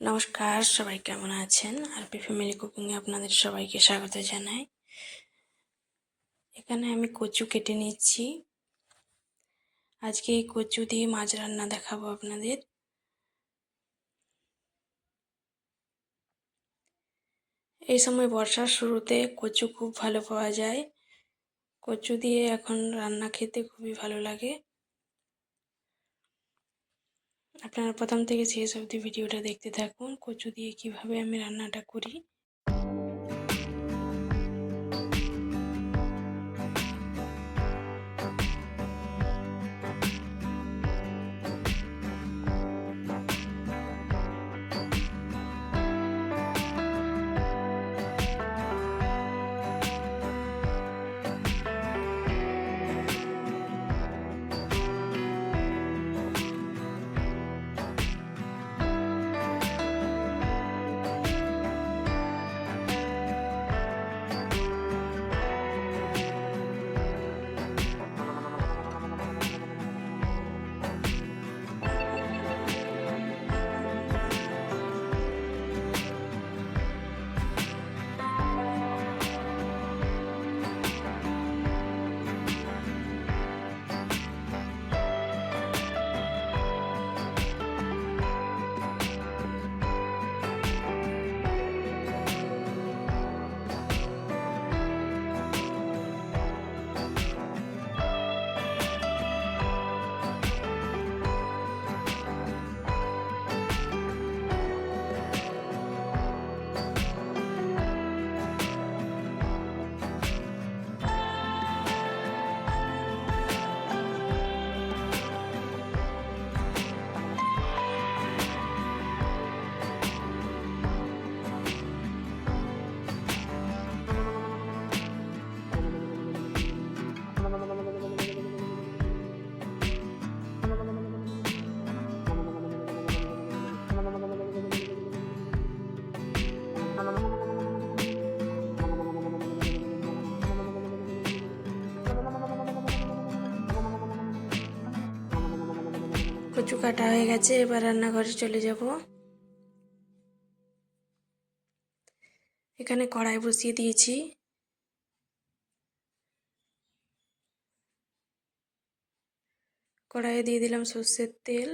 নমস্কার, সবাই কেমন আছেন? আরপি ফ্যামিলি কুকিংয়ে আপনাদের সবাইকে স্বাগত জানাই। এখানে আমি কচু কেটে নিচ্ছি। আজকে এই কচু দিয়ে মাছ রান্না দেখাবো আপনাদের। এই সময় বর্ষার শুরুতে কচু খুব ভালো পাওয়া যায়। কচু দিয়ে এখন রান্না খেতে খুবই ভালো লাগে। আপনারা প্রথম থেকে শেষ অবধি ভিডিওটা দেখতে থাকুন। কচু দিয়ে কীভাবে আমি রান্নাটা করি। কচু কাটা হয়ে গেছে, এবার রান্নাঘরে চলে যাব। এখানে কড়াই বসিয়ে দিয়েছি। কড়াইয়ে দিয়ে দিলাম সর্ষের তেল।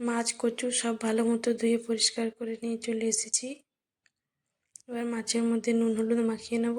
মাছ, কচু সব ভালো মতো ধুয়ে পরিষ্কার করে নিয়ে চলে এসেছি। এবার মাছের মধ্যে নুন, হলুদ মাখিয়ে নেব।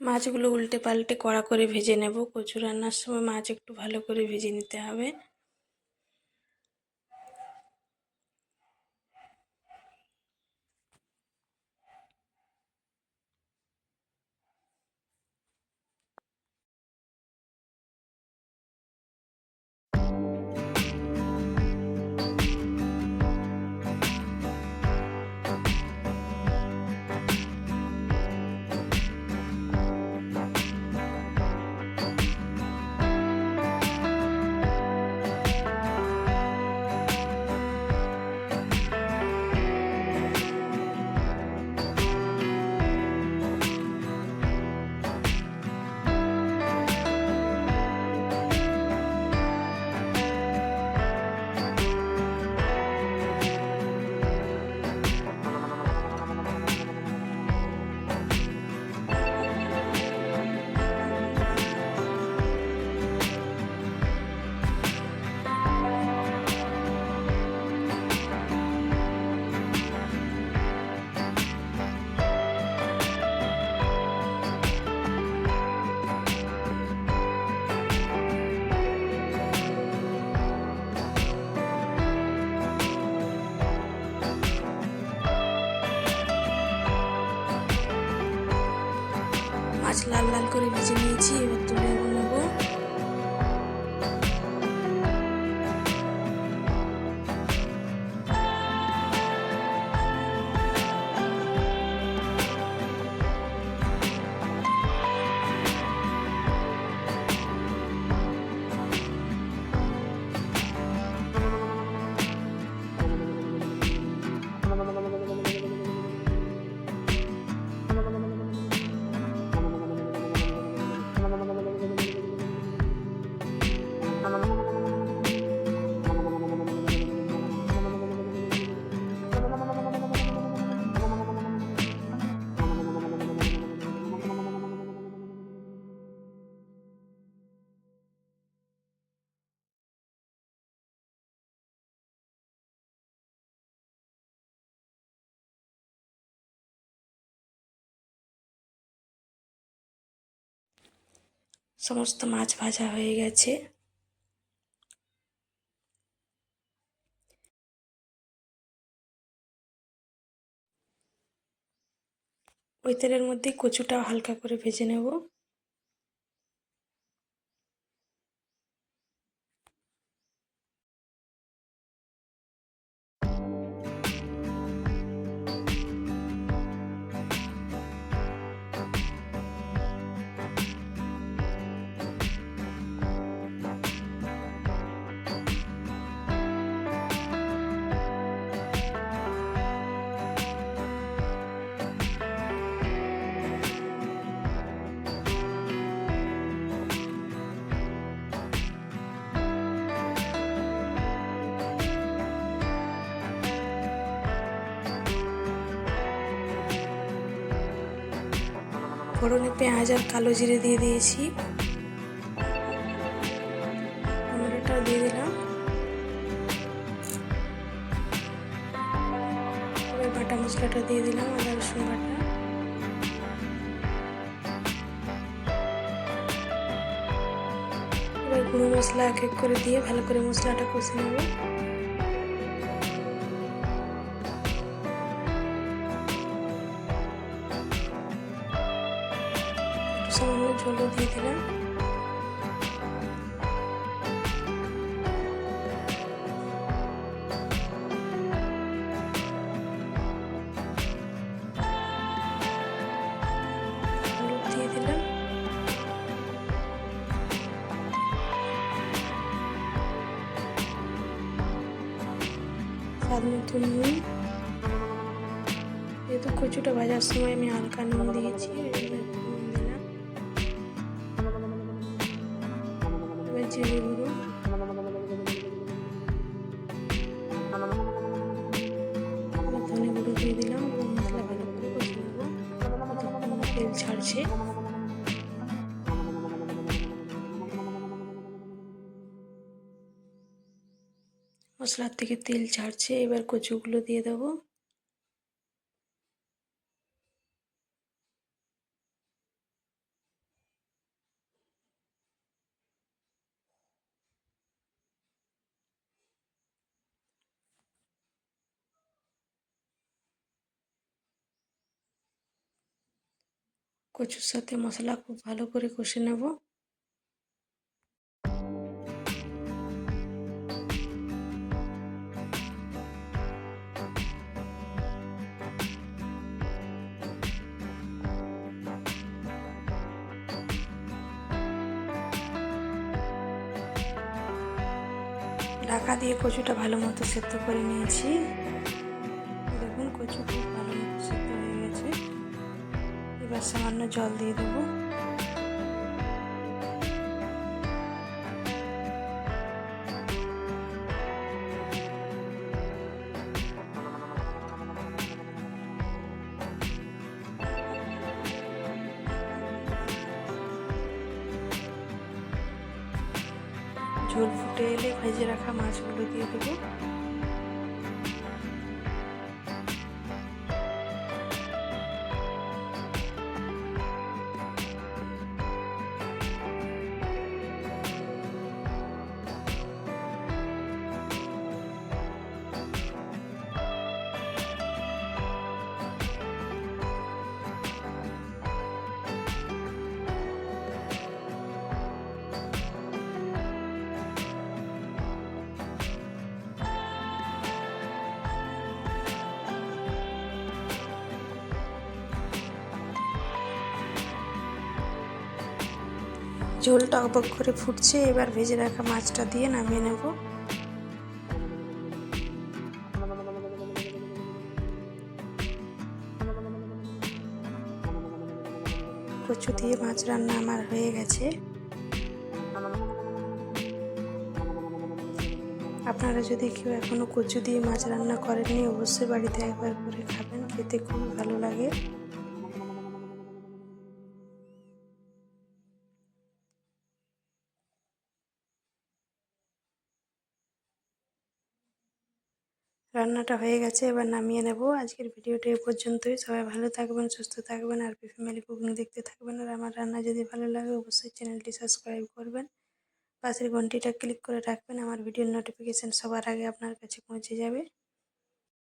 মাছগুলো উল্টে পাল্টে কড়া করে ভেজে নেব। কচু রান্নার সময় মাছ একটু ভালো করে ভেজে নিতে হবে। সমস্ত মাছ ভাজা হয়ে গেছে। ওই তেলের মধ্যে কচুটা হালকা করে ভেজে নেব। ফোড়নে পেঁয়াজ আর কালো জিরে দিয়ে দিয়েছি। টমেটোটা দিয়ে দিলাম। এবার বাটা মশলাটা দিয়ে দিলাম, আদা, রসুন বাটা। এবার গুঁড়ো মশলা এক এক করে দিয়ে ভালো করে মশলাটা কষে নেব। সামান্য জলও দিয়ে দিলাম। নুন। যেহেতু কচুটা ভাজার সময় আমি হালকা নুন দিয়েছি জিরে গুঁড়ো গুঁড়ো দিয়ে দিলাম মশলা ভালো করে তেল ছাড়ছে মশলার থেকে তেল ছাড়ছে, এবার কচুগুলো দিয়ে দেবো। কচুর সাথে মশলা খুব ভালো করে কষে নেব। ঢাকা দিয়ে কচুটা ভালো মতো সেদ্ধ করে নিয়েছি। দেখুন কচু খুব এবার সামান্য জল দিয়ে দেবো। ঝোল ফুটে এলে ভেজে রাখা মাছগুলো দিয়ে দেবো। ঝোল টকবক করে ফুটছে, এবার ভেজে রাখা মাছটা দিয়ে নামিয়ে নেব। কচু দিয়ে মাছ রান্না আমার হয়ে গেছে। আপনারা যদি কেউ এখনও কচু দিয়ে মাছ রান্না করেননি, অবশ্যই বাড়িতে একবার করে খাবেন, খেতে খুব ভালো লাগে। রান্নাটা হয়ে গেছে, এবার নামিয়ে নেব। আজকের ভিডিওটা এ পর্যন্তই। সবাই ভালো থাকবেন, সুস্থ থাকবেন, আর ফ্যামিলি কুকিং দেখতে থাকবেন। আর আমার রান্না যদি ভালো লাগে, অবশ্যই চ্যানেলটি সাবস্ক্রাইব করবেন। পাশের ঘন্টিটা ক্লিক করে রাখবেন। আমার ভিডিওর নোটিফিকেশান সবার আগে আপনার কাছে পৌঁছে যাবে।